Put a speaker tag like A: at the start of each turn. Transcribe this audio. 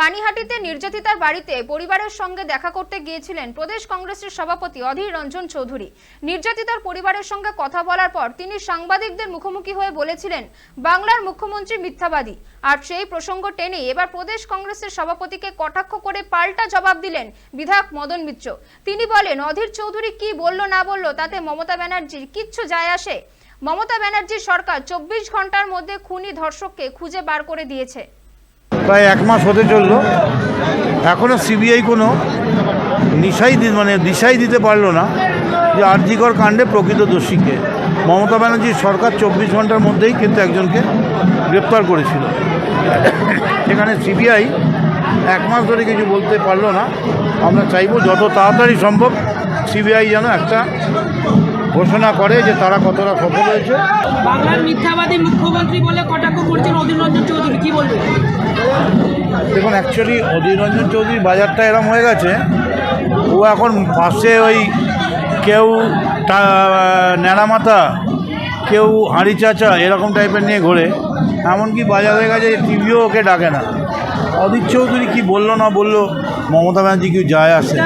A: পানিহাটিতে নির্যাতিতার বাড়িতে পরিবারের সঙ্গে দেখা করতে গিয়েছিলেন প্রদেশ কংগ্রেসের সভাপতি অধীর রঞ্জন চৌধুরী। নির্যাতিতার পরিবারের সঙ্গে কথা বলার পর তিনি সাংবাদিকদের মুখোমুখি হয়ে বলেছিলেন, বাংলার মুখ্যমন্ত্রী মিথ্যাবাদী। আর সেই প্রসঙ্গ টেনে এবার প্রদেশ কংগ্রেসের সভাপতিকে কটাক্ষ করে পাল্টা জবাব দিলেন বিধায়ক মদন মিত্র। তিনি বলেন, অধীর চৌধুরী কি বলল না বলল, তাতে মমতা ব্যানার্জির কিচ্ছু যায় আসে। মমতা ব্যানার্জির সরকার চব্বিশ ঘণ্টার মধ্যে খুনি ধর্ষককে খুঁজে বার করে দিয়েছে।
B: প্রায় এক মাস হতে চলল। এখনও সিবিআই কোনো নিশাই দি- মানে দিশাই দিতে পারল না যে আরজিকর কাণ্ডে প্রকৃত দোষীকে। মমতা ব্যানার্জির সরকার চব্বিশ ঘণ্টার মধ্যেই কিন্তু একজনকে গ্রেপ্তার করেছিল। সেখানে সিবিআই এক মাস ধরে কিছু বলতে পারল না। আমরা চাইব যত তাড়াতাড়ি সম্ভব সিবিআই যেন একটা ঘোষণা করে যে তারা কতটা সফল হয়েছে।
C: বাংলার মিথ্যাবাদী মুখ্যমন্ত্রী বলে কটাক্ষ করছেন অধীর রঞ্জন চৌধুরী, কি বলবেন?
B: দেখুন অ্যাকচুয়ালি অধীর রঞ্জন চৌধুরী বাজারটা এরম হয়ে গেছে। ও এখন পাশে ওই কেউ ন্যাড়ামাথা কেউ হাঁড়ি চাচা এরকম টাইপের নিয়ে ঘোরে। এমনকি বাজারের কাছে টিভিও ওকে ডাকে না। অধীর চৌধুরী কী বলল না বলল, মমতা ব্যানার্জি কেউ যায় আসে?